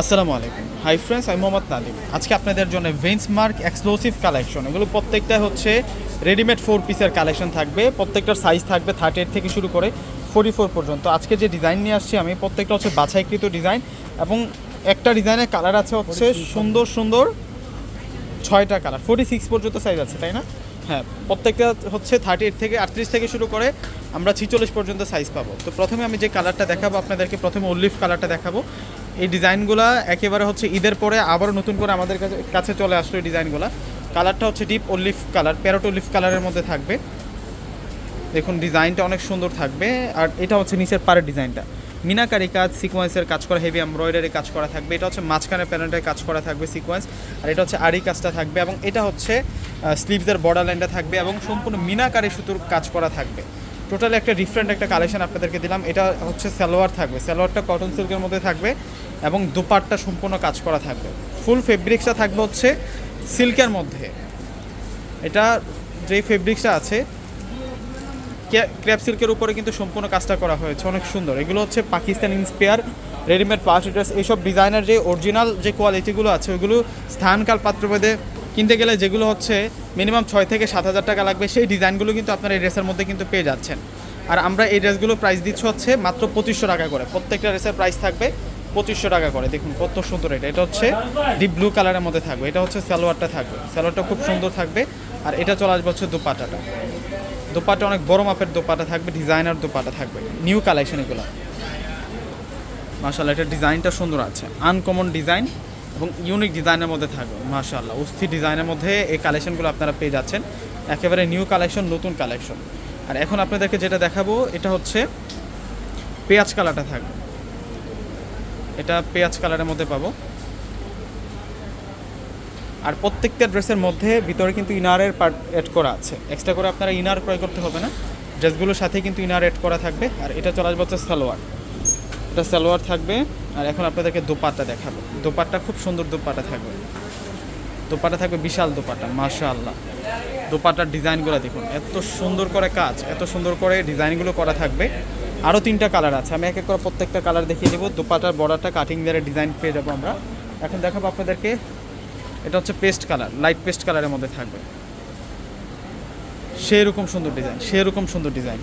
আসসালামু আলাইকুম। Hi friends আমি মোহাম্মদ নাদিম আজকে আপনাদের জন্য ভেন্স মার্ক এক্সক্লুসিভ কালেকশন এগুলো প্রত্যেকটা হচ্ছে রেডিমেড ফোর পিসের কালেকশন থাকবে। প্রত্যেকটার সাইজ থাকবে থার্টি এইট থেকে শুরু করে ফোর্টি ফোর পর্যন্ত। আজকে যে ডিজাইন নিয়ে আসছি আমি প্রত্যেকটা হচ্ছে বাছাইকৃত ডিজাইন এবং একটা ডিজাইনের কালার আছে হচ্ছে সুন্দর সুন্দর ছয়টা কালার ফোর্টি সিক্স পর্যন্ত সাইজ আছে তাই না? হ্যাঁ প্রত্যেকটা হচ্ছে থার্টি এইট থেকে আটত্রিশ থেকে শুরু করে আমরা ছিচল্লিশ পর্যন্ত সাইজ পাবো। তো প্রথমে আমি যে কালারটা দেখাবো আপনাদেরকে প্রথমে অলিভ কালারটা দেখাবো। এই ডিজাইনগুলো একেবারে হচ্ছে ঈদের পরে আবারও নতুন করে আমাদের কাছে চলে আসলো এই ডিজাইনগুলো। কালারটা হচ্ছে deep olive colour parrot olive কালারের মধ্যে থাকবে। দেখুন, ডিজাইনটা অনেক সুন্দর থাকবে। আর এটা হচ্ছে নিচের পাড়ের ডিজাইনটা। মিনাকারি কাজ সিকোয়েন্সের কাজ করা হেভি এমব্রয়ডারি কাজ করা থাকবে। এটা হচ্ছে মাঝখানে প্যানেলের কাজ করা থাকবে সিকোয়েন্স আর এটা হচ্ছে আরি কাজটা থাকবে এবং এটা হচ্ছে স্লিভসের বর্ডার লাইনটা থাকবে এবং সম্পূর্ণ মিনাকারি সুতোর কাজ করা থাকবে। টোটালি একটা ডিফারেন্ট একটা কালেকশন আপনাদেরকে দিলাম। এটা হচ্ছে সালোয়ার থাকবে। সালোয়ারটা কটন সিল্কের মধ্যে থাকবে এবং দুপাটটা সম্পূর্ণ কাজ করা থাকবে। ফুল ফেব্রিক্সটা থাকবে হচ্ছে সিল্কের মধ্যে। এটা যে ফেব্রিক্সটা আছে ক্র্যাপ সিল্কের উপরে কিন্তু সম্পূর্ণ কাজটা করা হয়েছে। অনেক সুন্দর। এগুলো হচ্ছে পাকিস্তান ইন্সপায়ার রেডিমেড পার্স ড্রেস। এইসব ডিজাইনার যে অরিজিনাল যে কোয়ালিটিগুলো আছে, ওইগুলো স্থানকাল পাত্রভেদে কিনতে গেলে যেগুলো হচ্ছে মিনিমাম ছয় থেকে সাত হাজার টাকা লাগবে, সেই ডিজাইনগুলো কিন্তু আপনারা এই ড্রেসের মধ্যে কিন্তু পেয়ে যাচ্ছেন। আর আমরা এই ড্রেসগুলো প্রাইস দিচ্ছি হচ্ছে মাত্র পঁচিশশো টাকা করে। প্রত্যেকটা ড্রেসের প্রাইস থাকবে পঁচিশশো টাকা করে। দেখুন কত সুন্দর এটা। এটা হচ্ছে ডিপ ব্লু কালারের মধ্যে থাকবে। এটা হচ্ছে সালোয়ারটা থাকবে। সালোয়ারটা খুব সুন্দর থাকবে। আর এটা চলে আসবে হচ্ছে দুপাটাটা। দোপাটা অনেক বড় মাপের দোপাটা থাকবে ডিজাইনার দোপাটা থাকবে। নিউ কালেকশন এগুলো। মাশাল্লাহ এটার ডিজাইনটা সুন্দর আছে। আনকমন ডিজাইন এবং ইউনিক ডিজাইনের মধ্যে থাকবে মাশাল্লাহ অস্থির ডিজাইনের মধ্যে এই কালেকশনগুলো আপনারা পেয়ে যাচ্ছেন। একেবারে নিউ কালেকশন নতুন কালেকশন আর এখন আপনাদেরকে যেটা দেখাবো, এটা হচ্ছে পেঁয়াজ কালারটা থাকবে। এটা পেঁয়াজ কালারের মধ্যে পাবো। আর প্রত্যেকটা ড্রেসের মধ্যে ভিতরে কিন্তু ইনারের পার্ট অ্যাড করা আছে। এক্সট্রা করে আপনারা ইনার ক্রয় করতে হবে না। ড্রেসগুলোর সাথে কিন্তু ইনার অ্যাড করা থাকবে। আর এটা চলে আসবে হচ্ছে সালোয়ার। এটা সালোয়ার থাকবে। আর এখন আপনাদেরকে দোপাট্টা দেখাবো। দোপাট্টা খুব সুন্দর দোপাট্টা থাকবে। দোপাট্টা থাকবে বিশাল দোপাট্টা মাশা আল্লাহ দোপাট্টার ডিজাইনগুলো দেখুন, এত সুন্দর করে কাজ, এত সুন্দর করে ডিজাইনগুলো করা থাকবে। আরও তিনটা কালার আছে, আমি এক এক করে প্রত্যেকটা কালার দেখিয়ে দেবো। দোপাটার বর্ডারটা কাটিং দিয়ে ডিজাইন পেয়ে যাব আমরা। এখন দেখাবো আপনাদেরকে, এটা হচ্ছে পেস্ট কালার লাইট পেস্ট কালারের মধ্যে থাকবে। সেরকম সুন্দর ডিজাইন সেরকম সুন্দর ডিজাইন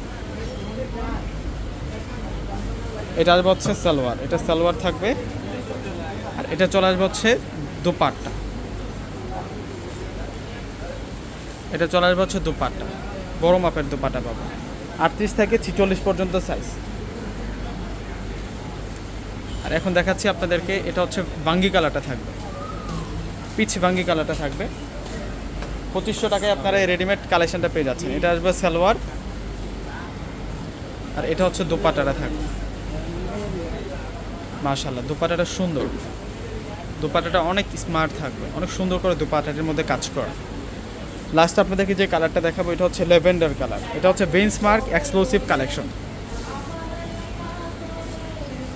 এটা আসবে হচ্ছে সালোয়ার, এটা সালোয়ার থাকবে। আর এটা চলে আসবে হচ্ছে দুপাট্টা। এটা চলে আসবে হচ্ছে দুপাট্টা। বড় মাপের দুপাট্টা পাবো। আটত্রিশ থেকে ছিচল্লিশ পর্যন্ত সাইজ আর এখন দেখাচ্ছি আপনাদেরকে, এটা হচ্ছে বাঙ্গি কালারটা থাকবে। পিচ ভাঙ্গি কালারটা থাকবে। পঁচিশশো টাকায় আপনারা এই রেডিমেড কালেকশনটা পেয়ে যাচ্ছেন। এটা আসবে সালোয়ার। আর এটা হচ্ছে দোপাটাটা থাকবে। মাশাল্লাহ দোপাটাটা সুন্দর। দোপাটাটা অনেক স্মার্ট থাকবে, অনেক সুন্দর করে দোপাটাটির মধ্যে কাজ করা। লাস্ট আপনাদেরকে যে কালারটা দেখাবো, এটা হচ্ছে লেভেন্ডার কালার এটা হচ্ছে বেঞ্চমার্ক এক্সক্লুসিভ কালেকশন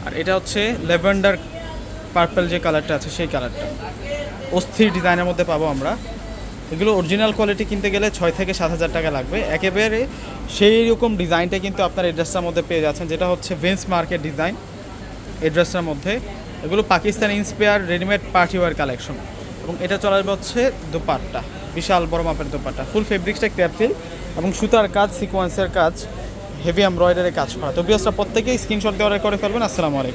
আর এটা হচ্ছে লেভেন্ডার পার্পল যে কালারটা আছে, সেই কালারটা অস্থির ডিজাইনের মধ্যে পাবো আমরা। এগুলো অরিজিনাল কোয়ালিটি কিনতে গেলে ছয় থেকে সাত হাজার টাকা লাগবে। একেবারে সেই রকম ডিজাইনটা কিন্তু আপনার এই ড্রেসটার মধ্যে পেয়ে যাচ্ছেন, যেটা হচ্ছে মার্কেট ডিজাইন এই ড্রেসটার মধ্যে। এগুলো Pakistan inspire readymade partywear collection এবং এটা চলে হচ্ছে দোপাট্টা। বিশাল বড় মাপের দোপাট্টা। ফুল ফেব্রিক্সটা ক্যাপসিল এবং সুতার কাজ সিকোয়েন্সের কাজ হেভি এমব্রয়ডারি কাজ করা। তো বিয়াসটা প্রত্যেকেই স্ক্রিনশট দেওয়ার করে ফেলবেন। আসসালামু আলাইকুম।